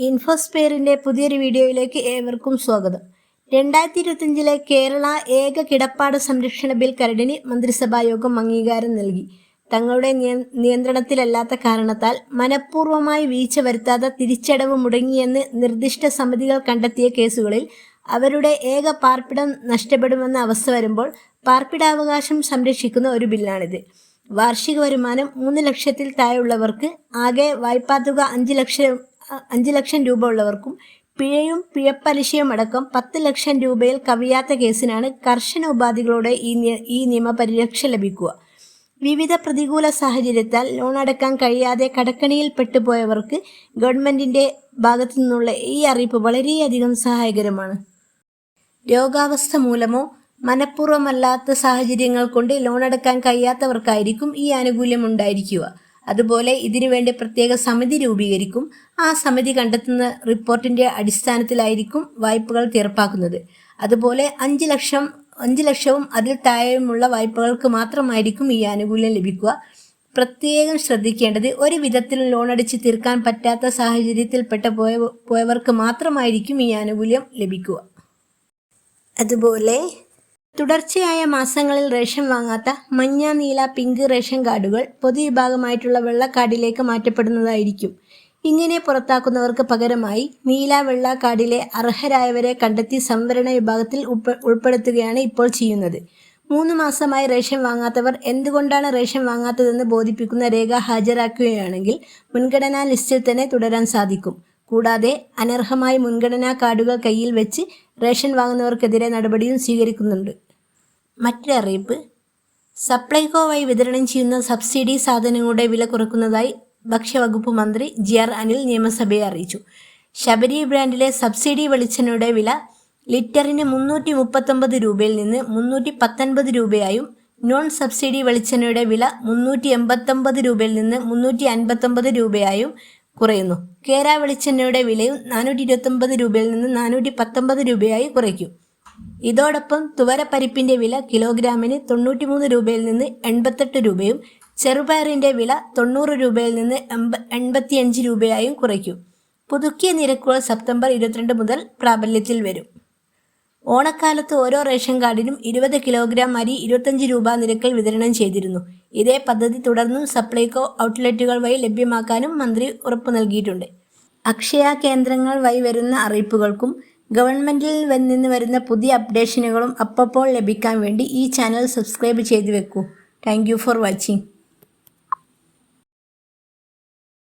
ഇൻഫോസ്പെയറിന്റെ പുതിയൊരു വീഡിയോയിലേക്ക് ഏവർക്കും സ്വാഗതം. രണ്ടായിരത്തി ഇരുപത്തിയഞ്ചിലെ കേരള ഏക കിടപ്പാട് സംരക്ഷണ ബിൽ കരടിന് മന്ത്രിസഭാ യോഗം അംഗീകാരം നൽകി. തങ്ങളുടെ നിയ- നിയന്ത്രണത്തിലല്ലാത്ത കാരണത്താൽ മനഃപൂർവമായി വീഴ്ച വരുത്താതെ തിരിച്ചടവ് മുടങ്ങിയെന്ന് നിർദ്ദിഷ്ട സമിതികൾ കണ്ടെത്തിയ കേസുകളിൽ അവരുടെ ഏക പാർപ്പിടം നഷ്ടപ്പെടുമെന്ന അവസ്ഥ വരുമ്പോൾ പാർപ്പിടാവകാശം സംരക്ഷിക്കുന്ന ഒരു ബില്ലാണിത്. വാർഷിക വരുമാനം മൂന്ന് ലക്ഷത്തിൽ താഴെയുള്ളവർക്ക് ആകെ വായ്പാ തുക അഞ്ച് ലക്ഷം അഞ്ച് ലക്ഷം രൂപ ഉള്ളവർക്കും പിഴയും പിഴപ്പലിശയും അടക്കം പത്ത് ലക്ഷം രൂപയിൽ കവിയാത്ത കേസിനാണ് കർശന ഉപാധികളോടെ ഈ ഈ നിയമപരിരക്ഷ ലഭിക്കുക. വിവിധ പ്രതികൂല സാഹചര്യത്താൽ ലോൺ അടക്കാൻ കഴിയാതെ കടക്കണിയിൽ പെട്ടുപോയവർക്ക് ഗവൺമെന്റിന്റെ ഭാഗത്തു നിന്നുള്ള ഈ അറിയിപ്പ് വളരെയധികം സഹായകരമാണ്. രോഗാവസ്ഥ മൂലമോ മനഃപൂർവമല്ലാത്ത സാഹചര്യങ്ങൾ കൊണ്ട് ലോൺ അടക്കാൻ കഴിയാത്തവർക്കായിരിക്കും ഈ ആനുകൂല്യം ഉണ്ടായിരിക്കുക. അതുപോലെ ഇതിനുവേണ്ടി പ്രത്യേക സമിതി രൂപീകരിക്കും. ആ സമിതി കണ്ടെത്തുന്ന റിപ്പോർട്ടിന്റെ അടിസ്ഥാനത്തിലായിരിക്കും വായ്പകൾ തീർപ്പാക്കുന്നത്. അതുപോലെ അഞ്ച് ലക്ഷം അഞ്ച് ലക്ഷവും അതിൽ താഴെയുമുള്ള വായ്പകൾക്ക് മാത്രമായിരിക്കും ഈ ആനുകൂല്യം ലഭിക്കുക. പ്രത്യേകം ശ്രദ്ധിക്കേണ്ടത് ഒരു വിധത്തിലും ലോൺ അടിച്ച് തീർക്കാൻ പറ്റാത്ത സാഹചര്യത്തിൽപ്പെട്ട പോയ പോയവർക്ക് മാത്രമായിരിക്കും ഈ ആനുകൂല്യം ലഭിക്കുക. അതുപോലെ തുടർച്ചയായ മാസങ്ങളിൽ റേഷൻ വാങ്ങാത്ത മഞ്ഞ നീല പിങ്ക് റേഷൻ കാർഡുകൾ പൊതുവിഭാഗമായിട്ടുള്ള വെള്ള കാർഡിലേക്ക് മാറ്റപ്പെടുന്നതായിരിക്കും. ഇങ്ങനെ പുറത്താക്കുന്നവർക്ക് പകരമായി നീല വെള്ള കാർഡിലെ അർഹരായവരെ കണ്ടെത്തി സംവരണ വിഭാഗത്തിൽ ഉൾപ്പെ- ഉൾപ്പെടുത്തുകയാണ് ഇപ്പോൾ ചെയ്യുന്നത്. മൂന്ന് മാസമായി റേഷൻ വാങ്ങാത്തവർ എന്തുകൊണ്ടാണ് റേഷൻ വാങ്ങാത്തതെന്ന് ബോധിപ്പിക്കുന്ന രേഖ ഹാജരാക്കുകയാണെങ്കിൽ മുൻഗണനാ ലിസ്റ്റിൽ തന്നെ തുടരാൻ സാധിക്കും. കൂടാതെ അനർഹമായ മുൻഗണനാ കാർഡുകൾ കയ്യിൽ വെച്ച് റേഷൻ വാങ്ങുന്നവർക്കെതിരെ നടപടിയും സ്വീകരിക്കുന്നുണ്ട്. മറ്റൊരു അറിയിപ്പ്. സപ്ലൈകോ വഴി വിതരണം ചെയ്യുന്ന സബ്സിഡി സാധനങ്ങളുടെ വില കുറക്കുന്നതായി ഭക്ഷ്യവകുപ്പ് മന്ത്രി ജി ആർ അനിൽ നിയമസഭയെ അറിയിച്ചു. ശബരി ബ്രാൻഡിലെ സബ്സിഡി വെളിച്ചെണ്ണയുടെ വില ലിറ്ററിന് മുന്നൂറ്റി മുപ്പത്തൊമ്പത് രൂപയിൽ നിന്ന് മുന്നൂറ്റി പത്തൊൻപത് രൂപയായും നോൺ സബ്സിഡി വെളിച്ചെണ്ണയുടെ വില മുന്നൂറ്റി എൺപത്തൊമ്പത് രൂപയിൽ നിന്ന് മുന്നൂറ്റി അൻപത്തൊമ്പത് രൂപയായും കുറയുന്നു. കേര വെളിച്ചെണ്ണയുടെ വിലയും നാനൂറ്റി ഇരുപത്തൊമ്പത് രൂപയിൽ നിന്ന് നാനൂറ്റി പത്തൊമ്പത് രൂപയായി കുറയ്ക്കും. ഇതോടൊപ്പം തുവരപ്പരിപ്പിന്റെ വില കിലോഗ്രാമിന് തൊണ്ണൂറ്റിമൂന്ന് രൂപയിൽ നിന്ന് എൺപത്തെട്ട് രൂപയും ചെറുപയറിന്റെ വില തൊണ്ണൂറ് രൂപയിൽ നിന്ന് എൺപ എൺപത്തിയഞ്ച് രൂപയായും കുറയ്ക്കും. പുതുക്കിയ നിരക്കുകൾ സെപ്റ്റംബർ ഇരുപത്തിരണ്ട് മുതൽ പ്രാബല്യത്തിൽ വരും. ഓണക്കാലത്ത് ഓരോ റേഷൻ കാർഡിനും ഇരുപത് കിലോഗ്രാം അരി ഇരുപത്തഞ്ച് രൂപ നിരക്കിൽ വിതരണം ചെയ്തിരുന്നു. ഇതേ പദ്ധതി തുടർന്നും സപ്ലൈകോ ഔട്ട്ലെറ്റുകൾ വഴി ലഭ്യമാക്കാനും മന്ത്രി ഉറപ്പു നൽകിയിട്ടുണ്ട്. അക്ഷയ കേന്ദ്രങ്ങൾ വഴി വരുന്ന അറിയിപ്പുകൾക്കും ഗവൺമെന്റിൽ നിന്ന് വരുന്ന പുതിയ അപ്ഡേഷനുകളും അപ്പപ്പോൾ ലഭിക്കാൻ വേണ്ടി ഈ ചാനൽ സബ്സ്ക്രൈബ് ചെയ്തു വെക്കൂ. Thank for watching.